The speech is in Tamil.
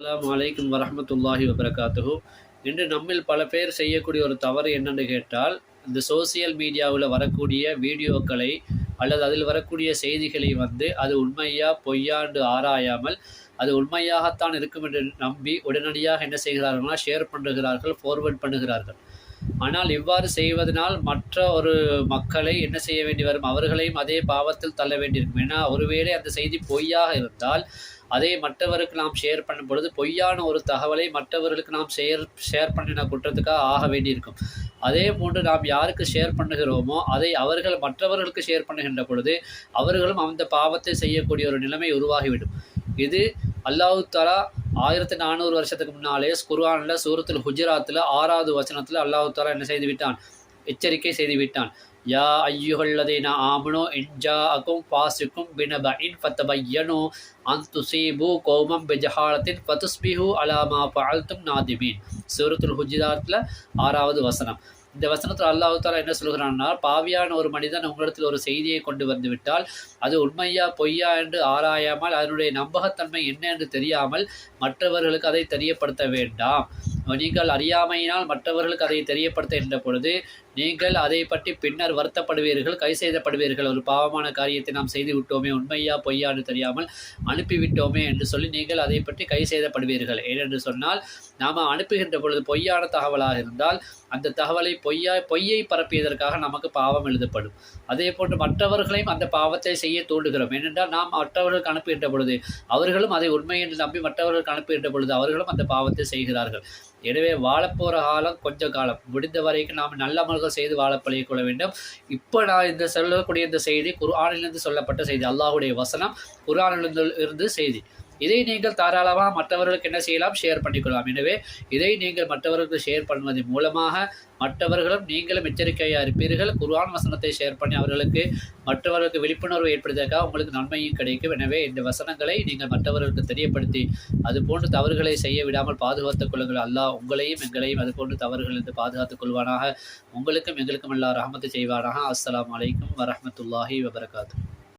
அஸ்லாம் அலைக்கும் வரமத்துல்லாஹி வபரகாத்துஹூ. இன்று நம்மில் பல பேர் செய்யக்கூடிய ஒரு தவறு என்னென்னு கேட்டால் இந்த சோசியல் மீடியாவில் வரக்கூடிய வீடியோக்களை அல்லது அதில் வரக்கூடிய செய்திகளை வந்து அது உண்மையா பொய்யாண்டு ஆராயாமல் அது உண்மையாகத்தான் இருக்கும் என்று நம்பி உடனடியாக என்ன செய்கிறார்கள்னா ஷேர் பண்ணுகிறார்கள் ஃபார்வர்ட் பண்ணுகிறார்கள். ஆனால் இவ்வாறு செய்வதனால் மற்ற ஒரு மக்களை என்ன செய்ய வேண்டி வரும்? அவர்களையும் அதே பாவத்தில் தள்ள வேண்டியிருக்கும். ஏன்னா ஒருவேளை அந்த செய்தி பொய்யாக இருந்தால் அதை மற்றவருக்கு நாம் ஷேர் பண்ணும் பொழுது பொய்யான ஒரு தகவலை மற்றவர்களுக்கு நாம் ஷேர் ஷேர் பண்ணின குற்றத்துக்காக ஆக வேண்டியிருக்கும். அதே போன்று நாம் யாருக்கு ஷேர் பண்ணுகிறோமோ அதை அவர்கள் மற்றவர்களுக்கு ஷேர் பண்ணுகின்ற பொழுது அவர்களும் அந்த பாவத்தை செய்யக்கூடிய ஒரு நிலைமை உருவாகிவிடும். இது அல்லாஹு தாலா ஆயிரத்தி நானூறு வருஷத்துக்கு முன்னாலே குர்ஆனில் சூரத்தில் ஹுஜராத்தில் ஆறாவது வசனத்தில் அல்லாஹு தாலா என்ன செய்து விட்டான்? எச்சரிக்கை செய்து விட்டான். யா ஐயுகல்லதீன ஆமனோ இன்ஜா அகும் பாசிக்கும் பினப இன் பையனோ அன் துசீபு கோமம் பெஜஹாலத்தின் ஃபதுஸ்பிஹு அலாமா பஅல்தும் நாதிமீன் சூரத்துல் ஹுஜராத்தில் ஆறாவது வசனம். இந்த வசனத்தில் அல்லாஹு தாலா என்ன சொல்கிறான்னா பாவியான ஒரு மனிதன் உங்களிடத்தில் ஒரு செய்தியை கொண்டு வந்து விட்டால் அது உண்மையா பொய்யா என்று ஆராயாமல் அதனுடைய நம்பகத்தன்மை என்ன என்று தெரியாமல் மற்றவர்களுக்கு அதை தெரியப்படுத்த வேண்டாம். நீங்கள் அறியாமையினால் மற்றவர்களுக்கு அதை தெரியப்படுத்துகின்ற பொழுது நீங்கள் அதை பற்றி பின்னர் வருத்தப்படுவீர்கள் கை செய்தப்படுவீர்கள் ஒரு பாவமான காரியத்தை நாம் செய்து விட்டோமே உண்மையா பொய்யான்னு தெரியாமல் அனுப்பிவிட்டோமே என்று சொல்லி நீங்கள் அதை பற்றி கை செய்தப்படுவீர்கள் ஏனென்று சொன்னால் நாம் அனுப்புகின்ற பொழுது பொய்யான தகவலாக இருந்தால் அந்த தகவலை பொய்யா பொய்யை பரப்பியதற்காக நமக்கு பாவம் எழுதப்படும். அதே போன்று மற்றவர்களையும் அந்த பாவத்தை செய்ய தூண்டுகிறோம். ஏனென்றால் நாம் மற்றவர்களுக்கு அனுப்புகின்ற பொழுது அவர்களும் அதை உண்மை என்று நம்பி மற்றவர்களுக்கு அனுப்புகின்ற பொழுது அவர்களும் அந்த பாவத்தை செய்கிறார்கள். எனவே வாழப்போகிற காலம் கொஞ்ச காலம். முடிந்த வரைக்கும் நாம் நல்ல அமல்கள் செய்து வாழ பழகிக்கொள்ள வேண்டும். இப்போ நான் இந்த சொல்லக்கூடிய இந்த செய்தி குர்ஆனிலிருந்து சொல்லப்பட்ட செய்தி அல்லாஹுடைய வசனம் குர்ஆனிலிருந்து இருந்து செய்தி. இதை நீங்கள் தாராளமாக மற்றவர்களுக்கு என்ன செய்யலாம்? ஷேர் பண்ணிக்கொள்ளலாம். எனவே இதை நீங்கள் மற்றவர்களுக்கு ஷேர் பண்ணுவதன் மூலமாக மற்றவர்களும் நீங்களும் எச்சரிக்கையாக இருப்பீர்கள். குர்ஆன் வசனத்தை ஷேர் பண்ணி அவர்களுக்கு மற்றவர்களுக்கு விழிப்புணர்வு ஏற்படுவதற்காக உங்களுக்கு நன்மையும் கிடைக்கும். எனவே இந்த வசனங்களை நீங்கள் மற்றவர்களுக்கு தெரியப்படுத்தி அது போன்று தவறுகளை செய்ய விடாமல் பாதுகாத்துக் கொள்ளுங்கள். அல்லாஹ் உங்களையும் எங்களையும் அதுபோன்று தவறுகளிலிருந்து பாதுகாத்துக் கொள்வானாக. உங்களுக்கும் எங்களுக்கும் எல்லா ரஹமத்து செய்வானாக. அஸ்லாம் வலைக்கம் வரமத்துல்லாஹி வபரகாத்து.